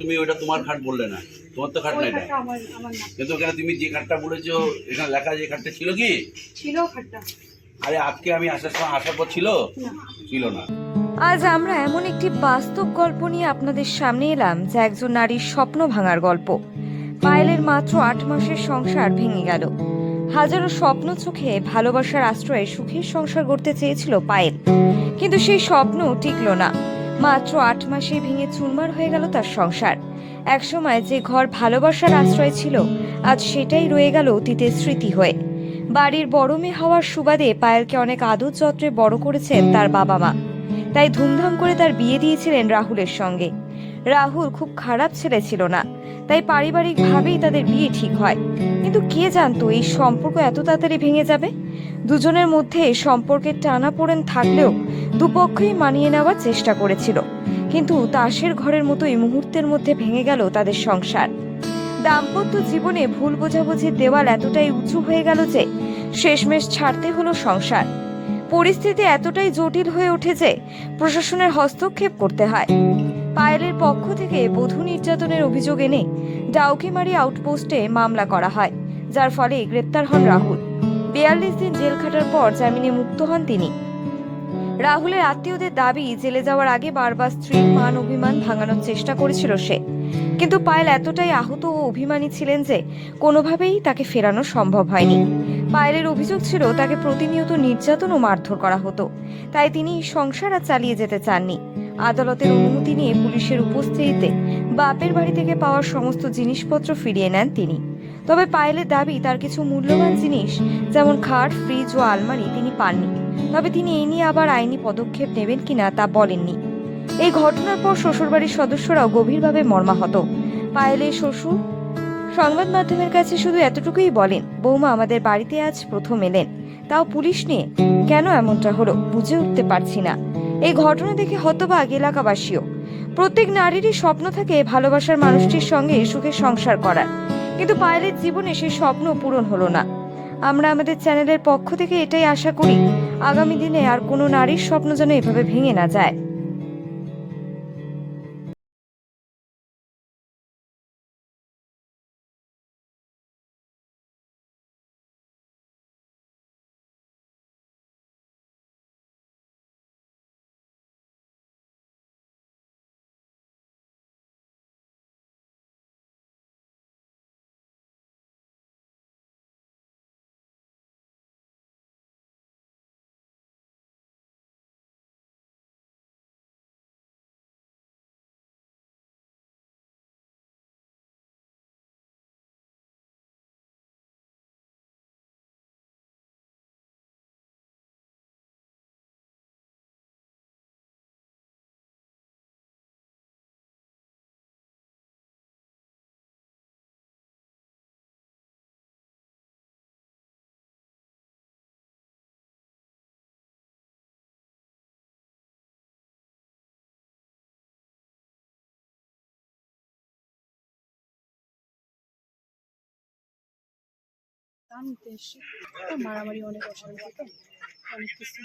তুমি ওটা তোমার খাট বললে না তোমার তো খাট না ওই এটা আমার আমার না। কিন্তু ওখানে তুমি যে খাটটা বলেছ এখানে লেখা যে খাটটা ছিল কি? ছিল খাটটা। আরে আজকে আমি আসার সময় আসার পর ছিল? ছিল না। আজ আমরা এমন একটি বাস্তব গল্প নিয়ে আপনাদের সামনে এলাম যা একজন নারীর স্বপ্ন ভাঙার গল্প। পায়েলের মাত্র আট মাসের সংসার ভেঙে গেল। হাজারো স্বপ্ন চোখে ভালোবাসার আশ্রয়ে সুখের সংসার গড়তে চেয়েছিল পায়েল। কিন্তু সেই স্বপ্ন টিকল না। মাত্র আট মাসে ভেঙে চুরমার হয়ে গেল তার সংসার। একসময় যে ঘর ভালোবাসার আশ্রয় ছিল, আজ সেটাই রয়ে গেল অতীতের স্মৃতি হয়ে। বাড়ির বড় মেয়ে হওয়ার সুবাদে পায়েলকে অনেক আদর যত্রে বড় করেছেন তার বাবা মা তাই ধুমধাম করে তার বিয়ে দিয়েছিলেন রাহুলের সঙ্গে। রাহুল খুব খারাপ ছেলে ছিল না, তাই পারিবারিকভাবেই তাদের বিয়ে ঠিক হয়। কিন্তু কে জানতো এই সম্পর্ক এত তাড়াতাড়ি ভেঙে যাবে? দুজনের মধ্যে সম্পর্কের টানাপোড়েন থাকলেও দুপক্ষই মানিয়ে নেওয়ার চেষ্টা করেছিল। কিন্তু তাসের ঘরের মতোই মুহূর্তের মধ্যে ভেঙে গেল তাদের সংসার। দাম্পত্য জীবনে ভুল বোঝাবুঝির দেওয়াল এতটাই উঁচু হয়ে গেল যে শেষমেশ ছাড়তে হলো সংসার। পরিস্থিতি এতটাই জটিল হয়ে ওঠে যে প্রশাসনের হস্তক্ষেপ করতে হয়। পায়েলের পক্ষ থেকে বধূ নির্যাতনের অভিযোগ এনে ডাউকিমারি আউটপোস্টে মামলা করা হয়, যার ফলে গ্রেপ্তার হন রাহুল। বিয়াল্লিশ দিন জেল খাটার পর জামিনে মুক্ত হন তিনি। রাহুলের আত্মীয়দের দাবি, জেলে যাওয়ার আগে বারবার স্ত্রীর মান অভিমান ভাঙানোর চেষ্টা করেছিল সে। কিন্তু পায়েল এতটাই আহত ও অভিমানী ছিলেন যে কোনোভাবেই তাকে ফেরানো সম্ভব হয়নি। পায়েলের অভিযোগ ছিল, তাকে প্রতিনিয়ত নির্যাতন ও মারধর করা হতো। তাই তিনি সংসার আর চালিয়ে যেতে চাননি। আদালতের অনুমতি নিয়ে পুলিশের উপস্থিতিতে বাপের বাড়ি থেকে পাওয়ার সমস্ত জিনিসপত্র ফিরিয়ে নেন তিনি। তবে পায়েলের দাবি, তার কিছু মূল্যবান জিনিস, যেমন খাট, ফ্রিজ ও আলমারি, তিনি পাননি। তবে তিনি এই নিয়ে আবার আইনি পদক্ষেপ নেবেন কিনা তা বলেননি। এই ঘটনার পর শ্বশুরবাড়ির সদস্যরাও গভীরভাবে মর্মাহত। পায়েলের শ্বশুর সংবাদ মাধ্যমের কাছে শুধু এতটুকুই বলেন, বৌমা, আমাদের বাড়িতে আজ প্রথম এলেন। তাও পুলিশ নিয়ে কেন এমনটা হলো বুঝে উঠতে পারছি না। এই ঘটনা দেখে হতবাক এলাকাবাসীও। প্রত্যেক নারীরই স্বপ্ন থাকে ভালোবাসার মানুষটির সঙ্গে সুখে সংসার করার। কিন্তু পায়েলের জীবনে সেই স্বপ্ন পূরণ হলো না। আমরা আমাদের চ্যানেলের পক্ষ থেকে এটাই আশা করি, আগামী দিনে আর কোনো নারীর স্বপ্ন যেন এভাবে ভেঙে না যায়। দাম নিতে এসছি মারামারি অনেক অশান্তি তো অনেক কিছু।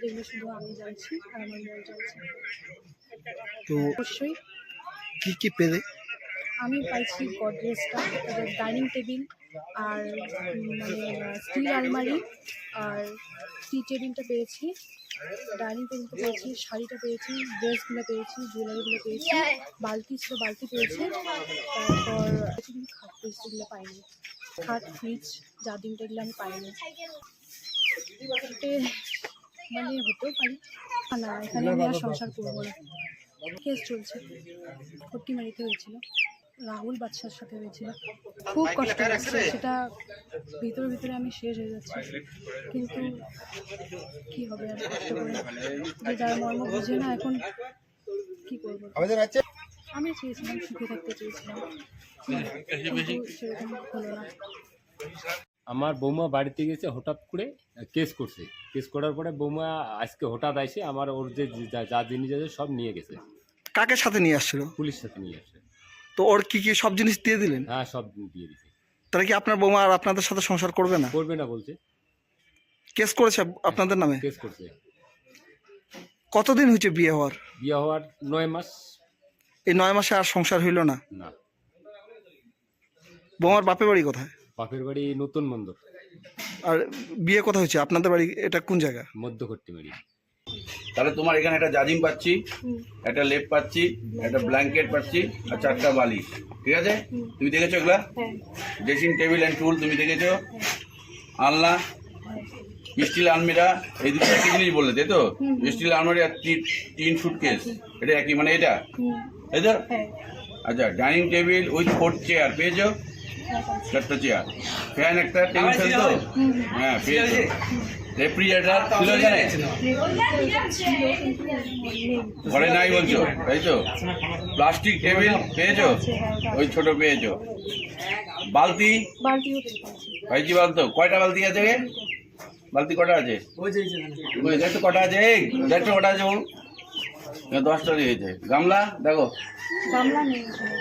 যেগুলো শুধু আমি জানছি আর আমার মন জানছে। তো অবশ্যই কি কি পেলে? আমি পাইছি গডরেজটা ডাইনিং টেবিল আর মানে স্টিল আলমারি আর টি টেবিলটা পেয়েছি। ডাইনিং টেবিলটা পেয়েছি শাড়িটা পেয়েছি ড্রেসগুলো পেয়েছি জুয়েলারিগুলো পেয়েছি বালতি ছিল বালতি পেয়েছি। তারপর খাট এগুলো পাইনি। খাট ফ্রিজ জার্ডিংটা এগুলো আমি পাইনি মানে হতেও পারি। না এখানে আমি আর সংসার করব না। কেস চলছে। ফটকিমারিতে হয়েছিল। রাহুল বাদশার সাথে হয়েছিল। খুব কষ্ট লাগছে সেটা ভিতরে ভিতরে আমি শেষ হয়ে যাচ্ছি। কিন্তু কি হবে আর কষ্ট করে? যে যার মর্ম বুঝে না এখন কি করব? আমি চেয়েছিলাম সুখে থাকতে চেয়েছিলাম। কিন্তু সেরকম হলো না। আমার বৌমা বাড়িতে গেছে হঠাৎ করে কেস করছে। কেস করার পরে বৌমা আজকে হঠাৎ আসে আমার ওর যে যা- জিনিস আছে সব নিয়ে গেছে। কাকে সাথে নিয়ে আসছিল? পুলিশ সাথে নিয়ে আসছে। তো ওর কি কি সব জিনিস দিয়ে দিলেন? হ্যাঁ সব দিয়ে দিছে। তাহলে কি আপনার বৌমা আর আপনাদের সাথে সংসার করবে না? করবে না বলছে। কেস করেছে আপনাদের নামে? কেস করছে। কতদিন হয়েছে বিয়ে হওয়ার? বিয়ে হওয়ার নয় মাস। এই নয় মাসে আর সংসার হইল না? না। বৌমার বাপের বাড়ি কোথায়? বাপের বাড়ি নতুন মন্দর আর বিয়ে কথা হচ্ছে আপনাদের বাড়ি এটা কোন জায়গা? মধ্য বাড়ি। তাহলে তোমার এখানে একটা জাজিম পাচ্ছি একটা লেপ পাচ্ছি একটা ব্ল্যাঙ্কেট পাচ্ছি আর চারটা বালিশ। ঠিক আছে? তুমি দেখেছ এগুলা? হ্যাঁ। ড্রেসিং টেবিল অ্যান্ড টুল তুমি দেখেছ? আলনা স্টিল আলমিরা এই দুটো একই জিনিস বললে তাই তো? স্টিল আলমারি আর তিন সুটকেস এটা একই মানে এটা? তাই তো? হ্যাঁ। আচ্ছা dining table with four chair পেয়েছ? চেয়ার ফ্যান একটা টেবিল ফ্যান তো? হ্যাঁ পেয়েছ। রেফ্রিজারেটার ছিল ঘরে নাই বলছো? তাই তো? প্লাস্টিক টেবিল পেয়েছ? ওই ছোট পেয়েছ। বালতি? পাইছি বালতো কয়টা বালতি আছে রে? বালতি কটা আছে? ওই দেখতো কটা আছে এই দেখতো কটা আছে বল দশটা দিয়েছে গামলা? দেখো। গামলা নেই এখানে।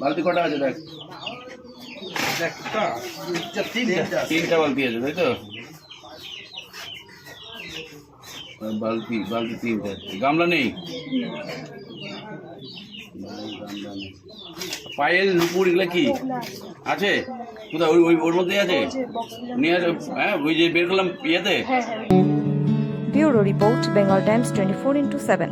বালতি কটা আছে দেখ। তিনটা বালতি আছে তাই তো? বালতি বালতি তিনটা। গামলা নেই? পায়েল, নুপুর, এগুলো কি? আছে? আছে কোথায়? ওই ওর মধ্যেই আছে? নিয়ে আসো হ্যাঁ ওই যে বের করলাম ইয়েতে? হ্যাঁ হ্যাঁ। Bureau report Bengal Times twenty four into seven